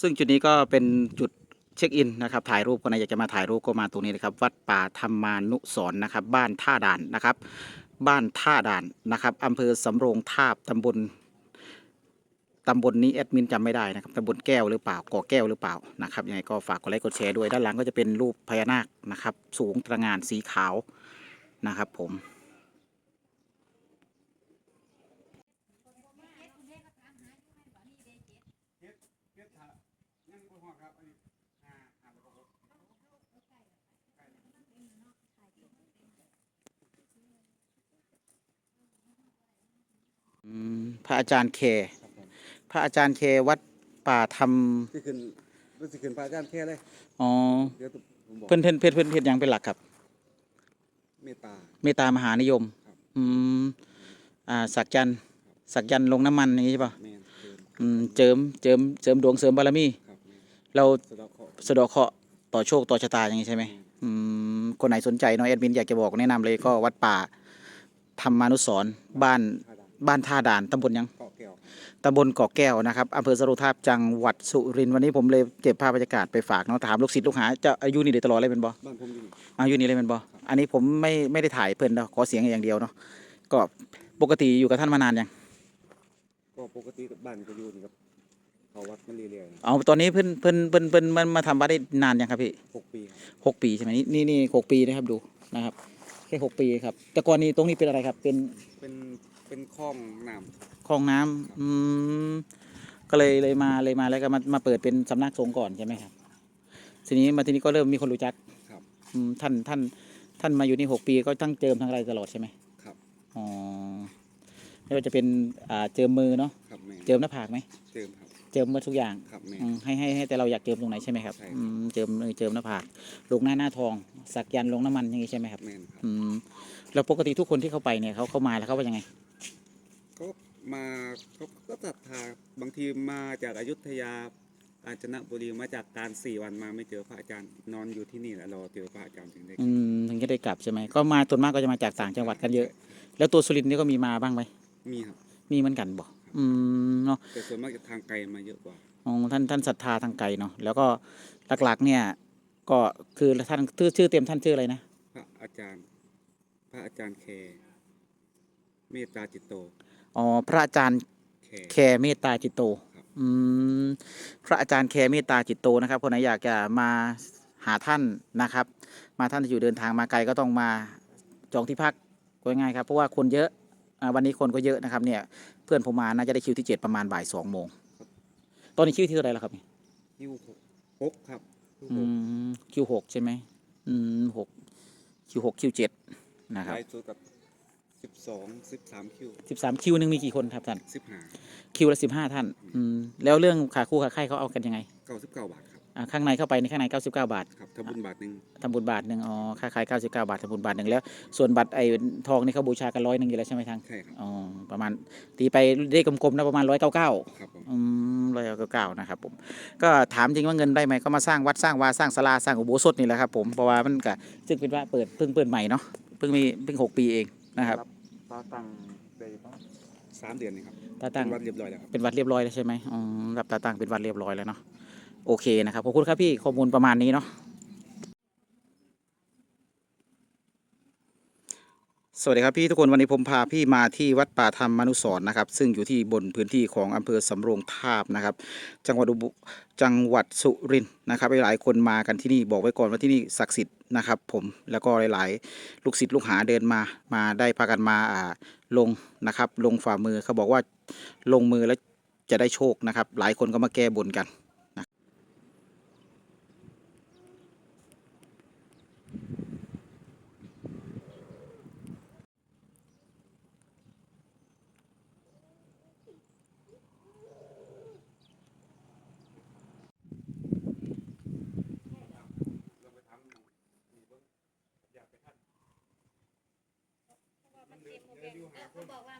ซึ่งจุดนี้ก็เป็นจุดเช็คอินนะครับถ่ายรูปคนไหนอยากจะมาถ่ายรูปก็มาตรงนี้นะครับ วัดป่าธรรมานุสร์นะครับ บ้านท่าด่านนะครับ บ้านท่าด่านนะครับอำเภอสำโรงทาบตำบลตำบลนี้แอดมินจำไม่ได้นะครับตำบลแก้วหรือเปล่าก่อแก้วหรือเปล่านะครับยังไงก็ฝากกดไลค์กดแชร์ด้วยด้านหลังก็จะเป็นรูปพญานาคนะครับ สูงตระหงานสีขาวนะครับผม ระอาจารย์เค ครับผมพระอาจารย์เควัดป่าธรรมที่ขึ้นรู้สึกขึ้นพระอาจารย์แค่เลย อ๋อเดี๋ยวผมบอกเพื่อนเพื่อนเพื่อนเพื่อนเพื่อนยังเป็นหลักครับ เมตตา เมตตามหานิยม ครับ อืมอ่าสักยันต์สักยันต์ลงน้ำมันอย่างนี้ใช่ป่ะแมนเดินอืมเจิมเจิมเสริมดวงเสริมบารมี ครับแมนเราสะเดอกเคราะห์สะเดาะเคราะห์ต่อโชคต่อชะตาอย่างนี้ใช่ไหมอืมคนไหนสนใจเนาะแอดมินอยากจะบอกแนะนำเลยก็วัดป่าธรรมานุสรณ์บ้านท่าด่าน บ้านท่าด่านตำบลยังเกาะแก้วตำบลเกาะแก้วนะครับอำเภอสรุทาบจังหวัดสุรินทร์วันนี้ผมเลยเก็บภาพบรรยากาศไปฝากเนาะถามลูกศิษย์ลูกหาจะอายุนี่เดี๋ยวตลอดเลยเป็นบ่บ้านผมอยู่นี่อายุนี่เลยเป็นบ่อันนี้ผมไม่ไม่ได้ถ่ายเพิ่นเนาะขอเสียงอย่างเดียวเนาะก็ปกติอยู่กับท่านมานานยังก็ปกติกับบ้านก็อยู่นี่ครับเขาวัดมันเรื่อยเอาตอนนี้เพิ่นเพิ่นเพิ่นเพิ่นมันมาทำวัดได้นานยังครับพี่ๆหกปีครับหกปีใช่ไหมนี่นี่นี่หกปีนะครับดูนะครับแค่หกปีครับ แต่ก่อนนี้ตรงนี้เป็นอะไรครับเป็นเป็น เป็นคลองน้คลองน้ำอืมก็เลยเลยมาเลยมาแล้วก็มามาเปิดเป็นสำนักสงฆ์ก่อนใช่ไหมครับ ทีนี้มาทีนี้ก็เริ่มมีคนรู้จักำครับ อืมท่านท่านท่านมาอยู่นี่หกปีก็ทั้งเจิมทั้งอะไรตลอดใช่ไหมครับ อ๋อไม่ว่าจะเป็นอ่าเจิมมือเนาะครับแมนเจิมหน้าผากไหมเจิมครับ เจิมหมาทุกอย่างครับแมนอืมให้ให้ให้แต่เราอยากเจิมตรงไหนใช่ไหมครับใช่ครับ อืมเจิมมือเจิมหน้าผากลงหน้าหน้าทอง สักยันต์ลงน้ำมันอย่างนี้ใช่ไหมครับ แมนครับ อืมแล้วปกติทุกคนที่เข้าไปเนี่ยเขาเข้ามาแล้วเขาว่ายังไงก็ มาเขาก็ศรัทธาบางทีมาจากอยุธยากาญจนบุรีมาจากการสี่วันมาไม่เจอพระอาจารย์นอนอยู่ที่นี่แหละรอเจอพระอาจารย์ถึงได้อืมถึงจะได้กลับใช่ไหมก็มาส่วนมากก็จะมาจากต่างจังหวัดกันเยอะ แล้วตัวสุรินทร์นี่ก็มีมาบ้างไหมมีครับ มีเหมือนกันบอกอืมเนาะแต่ส่วนมากจะทางไกลมาเยอะกว่าอ๋อท่านท่านศรัทธาทางไกลเนาะแล้วก็หลักๆ เนี่ย ก็คือท่านชื่อชื่อเต็มท่านชื่ออะไรนะพระอาจารย์ พระอาจารย์แคเมตตาจิตโต อ๋อพระอาจารย์แคแคเมตตาจิตโตครับอืมพระอาจารย์แคเมตตาจิตโตนะครับคนไหนอยากจะมาหาท่านนะครับ มาท่านที่อยู่เดินทางมาไกลก็ต้องมาจองที่พักก็ง่ายๆครับเพราะว่าคนเยอะอ่าวันนี้คนก็เยอะนะครับเนี่ยเพื่อนผมมาน่าจะได้คิวที่เจ็ดประมาณบ่ายสองโมงตอนนี้คิวที่เท่าไหร่แล้วครับคิวหกหกครับคิวอืหกมคิวหกใช่ไหมอืมหกคิวหกคิวเจ็ดนะครับไล่ตัวกับ สิบสองสิบสามคิวสิบสามคิวหนึ่งมีกี่คนครับท่านสิบห้าคิวละสิบห้าท่านอืมแล้วเรื่องขาคู่ขาไข่เขาเอากันยังไงเก้าสิบเก้าบาทครับอ่าข้างในเข้าไปในข้างในเก้าสิบเก้าบาทครับถ้าบุญบาทหนึ่งทำบุญบาทหนึ่งอ๋อค่าขายเก้าสิบเก้าบาททำบุญบาทหนึ่งแล้ว ส่วนบัตรไอ้ทองนี่เขาบูชากันร้อยหนึ่งอยู่แล้วใช่ไหมทางใช่ครับอ๋อประมาณตีไปได้กลมๆนะประมาณร้อยเก้าเก้า ครับผมอืมร้อยเก้าเก้านะครับผมก็ถามจริงว่าเงินได้ไหมก็มาสร้างวัดสร้างวาสร้างศาลาสร้างอุโบสถนี่แหละครับผมเพราะว่ามันก็ซึ่งเป็นว่าเปิดเพิ่งเปิดใหม่เนาะเพิ่งมีเพิ่งหกปีเอง นะครับตาตั้งได้ประมาณสามเดือนนี่ครับตาตั้งเป็นวัดเรียบร้อยแล้วครับเป็นวัดเรียบร้อยแล้วใช่ไหมอ๋อรับตาตั้งเป็นวัดเรียบร้อยแล้วเนาะโอเคนะครับขอบคุณครับพี่ข้อมูลประมาณนี้เนาะสวัสดีครับพี่ทุกคนวันนี้ผมพาพี่มาที่วัดป่าธรรมมนุสรณ์นะครับ ซึ่งอยู่ที่บนพื้นที่ของอำเภอสำโรงทาบนะครับ จังหวัดอุบลจังหวัดสุรินทร์นะครับหลายๆคนมากันที่นี่บอกไว้ก่อนว่าที่นี่ศักดิ์สิทธิ์ นะครับ ผมแล้วก็หลาย ๆ ลูกศิษย์ลูกหาเดินมามาได้พากันมาอ่าลงนะครับ ลงฝ่ามือเขาบอกว่าลงมือแล้วจะได้โชคนะครับ หลายคนก็มาแก้บนกัน เขาบอกว่ามัน